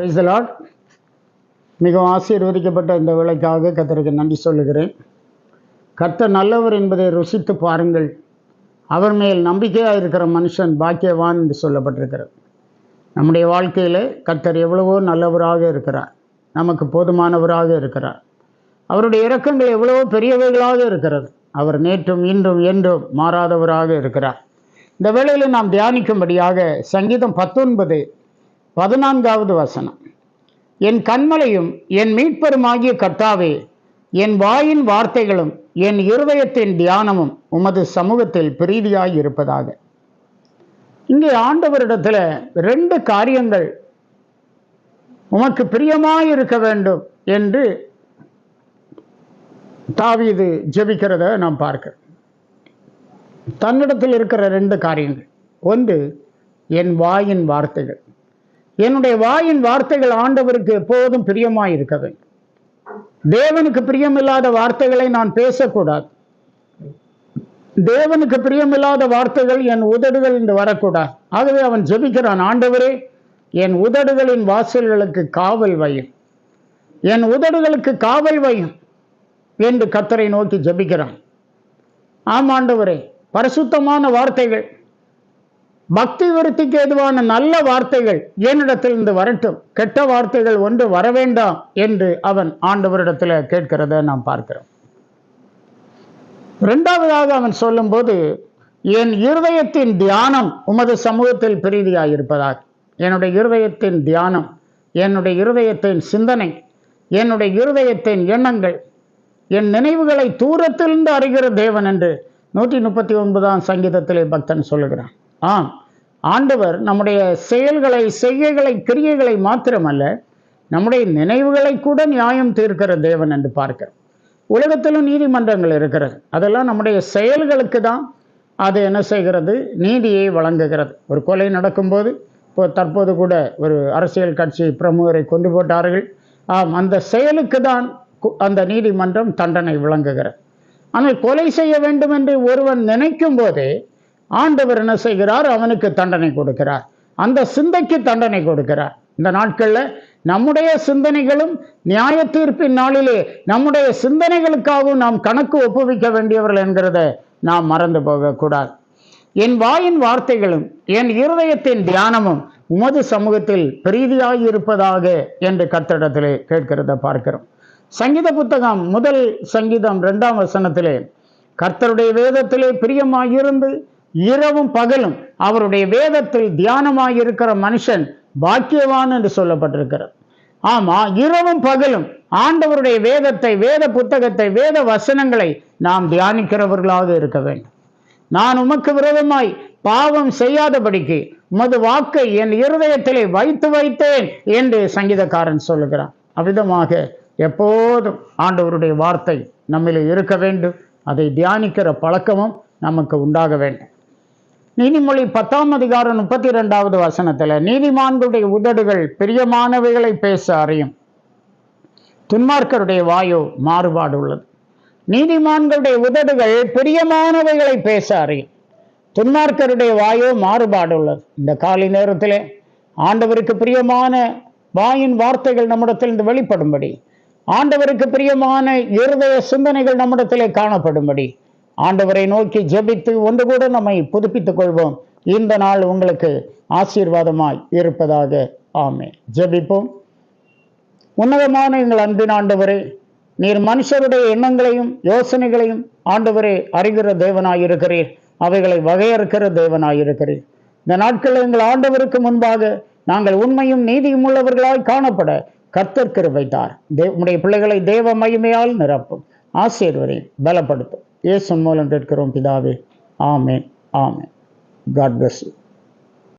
பிரைசலாட் மிகவும் ஆசீர்வதிக்கப்பட்ட இந்த வேலைக்காக கத்தருக்கு நன்றி சொல்லுகிறேன். கர்த்தர் நல்லவர் என்பதை ருசித்து பாருங்கள். அவர் மேல் நம்பிக்கையாக இருக்கிற மனுஷன் பாக்கியவான் என்று சொல்லப்பட்டிருக்கிறது. நம்முடைய வாழ்க்கையில் கர்த்தர் எவ்வளவோ நல்லவராக இருக்கிறார். நமக்கு போதுமானவராக இருக்கிறார். அவருடைய இறக்கங்கள் எவ்வளவோ பெரியவைகளாக இருக்கிறது. அவர் நேற்றும் இன்றும் என்றும் மாறாதவராக இருக்கிறார். இந்த வேளையில் நாம் தியானிக்கும்படியாக சங்கீதம் பத்தொன்பது பதினான்காவது வசனம். என் கண்மலையும் என் மீட்பெருமாகிய கர்த்தாவே என் வாயின் வார்த்தைகளும் என் இருதயத்தின் தியானமும் உமது சமூகத்தில் பிரீதியாய் இருப்பதாக. இங்கே ஆண்டவரிடத்தில் ரெண்டு காரியங்கள் உமக்கு பிரியமாய் இருக்க வேண்டும் என்று தாவீது ஜெபிக்கிறத நாம் பார்க்கிறோம். தன்னிடத்தில் இருக்கிற ரெண்டு காரியங்கள். ஒன்று என் வாயின் வார்த்தைகள். என்னுடைய வாயின் வார்த்தைகள் ஆண்டவருக்கு எப்போதும் பிரியமாக இருக்க வேண்டும் தேவனுக்கு பிரியமில்லாத வார்த்தைகளை நான் பேசக்கூடாது. தேவனுக்கு பிரியமில்லாத வார்த்தைகள் என் உதடுகள் இன்று வரக்கூடாது. ஆகவே அவன் ஜெபிக்கிறான் ஆண்டவரே என் உதடுகளின் வாசல்களுக்கு காவல் வயும். என் உதடுகளுக்கு காவல் வையும். என்று கத்தரை நோக்கி ஜெபிக்கிறான். ஆம் ஆண்டவரே பரிசுத்தமான வார்த்தைகள் பக்தி விருத்திக்கு எதுவான நல்ல வார்த்தைகள் என்னிடத்திலிருந்து வரட்டும். கெட்ட வார்த்தைகள் ஒன்று வரவேண்டாம் என்று அவன் ஆண்டவரிடத்தில் கேட்கிறத நாம் பார்க்கிறோம். இரண்டாவதாக அவன் சொல்லும்போது என் இருதயத்தின் தியானம் உமது சமூகத்தில் பிரீதியாயிருப்பதாக என்னுடைய இருதயத்தின் தியானம் என்னுடைய இருதயத்தின் சிந்தனை என்னுடைய இருதயத்தின் எண்ணங்கள் என் நினைவுகளை தூரத்திலிருந்து அறிகிற தேவன் என்று நூற்றி முப்பத்தி ஒன்பதாம் சங்கீதத்திலே பக்தன் சொல்லுகிறான். ஆம். ஆண்டவர் நம்முடைய செயல்களை செய்கைகளை கிரியைகளை மாத்திரமல்ல நம்முடைய நினைவுகளை கூட நியாயம் தீர்க்கிற தேவன் என்று பார்க்கிறோம் உலகத்திலும் நீதிமன்றங்கள் இருக்கிறது. அதெல்லாம் நம்முடைய செயல்களுக்கு தான் அது என்ன செய்கிறது? நீதியை வழங்குகிறது. ஒரு கொலை நடக்கும்போது இப்போ தற்போது கூட ஒரு அரசியல் கட்சி பிரமுகரை கொண்டு போட்டார்கள். ஆம் அந்த செயலுக்கு தான் கு- அந்த நீதிமன்றம் தண்டனை விளங்குகிறது. ஆனால் கொலை செய்ய வேண்டும் என்று ஒருவன் நினைக்கும் போதே ஆண்டவர் என்ன செய்கிறார்? அவனுக்கு தண்டனை கொடுக்கிறார். அந்த சிந்தைக்கு தண்டனை கொடுக்கிறார். இந்த நாட்களில் நம்முடைய சிந்தனைகளும் நியாய தீர்ப்பின் நாளிலே நம்முடைய சிந்தனைகளுக்காகவும் நாம் கணக்கு ஒப்புவிக்க வேண்டியவர்கள் என்கிறத நாம் மறந்து போகக்கூடாது. என் வாயின் வார்த்தைகளும் என் இருதயத்தின் தியானமும் உமது சமூகத்தில் பிரீதியாய் இருப்பதாக என்று கர்த்தரிடத்திலே கேட்கிறத பார்க்கிறோம். சங்கீத புத்தகம் முதல் சங்கீதம் ரெண்டாம் வசனத்திலே கர்த்தருடைய வேதத்திலே பிரியமாயிருந்து இரவும் பகலும் அவருடைய வேதத்தில் தியானமாயிருக்கிற மனுஷன் பாக்கியவான் என்று சொல்லப்பட்டிருக்கிறது. ஆமா இரவும் பகலும் ஆண்டவருடைய வேதத்தை வேத புத்தகத்தை வேத வசனங்களை நாம் தியானிக்கிறவர்களாக இருக்க வேண்டும். நான் உமக்கு விரோதமாய் பாவம் செய்யாதபடிக்கு உமது வாக்கை என் இருதயத்திலே வைத்து வைத்தேன் என்று சங்கீதக்காரன் சொல்லுகிறான். அவ்விதமாக எப்போதும் ஆண்டவருடைய வார்த்தை நம்மிலே இருக்க வேண்டும். அதை தியானிக்கிற பழக்கமும் நமக்கு உண்டாக வேண்டும். நீதிமொழி பத்தாம் அதிகாரம் முப்பத்தி இரண்டாவது வசனத்தில் நீதிமான்களுடைய உதடுகள் பிரியமானவைகளை பேச அறியும். துன்மார்க்கருடைய வாயு மாறுபாடு உள்ளது நீதிமான்களுடைய உதடுகள் பிரியமானவைகளை பேச அறியும். துன்மார்க்கருடைய வாயு மாறுபாடு உள்ளது இந்த காலை நேரத்திலே ஆண்டவருக்கு பிரியமான வாயின் வார்த்தைகள் நம்மிடத்தில் இருந்து வெளிப்படும்படி ஆண்டவருக்கு பிரியமான இருதய சிந்தனைகள் நம்மிடத்திலே காணப்படும்படி ஆண்டவரை நோக்கி ஜெபித்து ஒன்று கூட நம்மை புதுப்பித்துக் கொள்வோம். இந்த நாள் உங்களுக்கு ஆசீர்வாதமாய் இருப்பதாக. ஆமே ஜெபிப்போம். உன்னதமான எங்கள் அன்பின் ஆண்டவரே நீர் மனுஷருடைய எண்ணங்களையும் யோசனைகளையும் ஆண்டவரே அறிகிற தேவனாயிருக்கிறீர். அவைகளை வகையறுக்கிற தேவனாயிருக்கிறீர். இந்த நாட்களில் எங்கள் ஆண்டவருக்கு முன்பாக நாங்கள் உண்மையும் நீதியும் உள்ளவர்களாய் காணப்பட கர்த்தர் கிருபைத்தார். தே- உடைய பிள்ளைகளை தேவ மகிமையால் நிரப்பும். ஆசீர்வரையும் பலப்படுத்தும். இயேசு மூலம் கேட்கிறோம் பிதாவே ஆமென் ஆமென் காட் bless you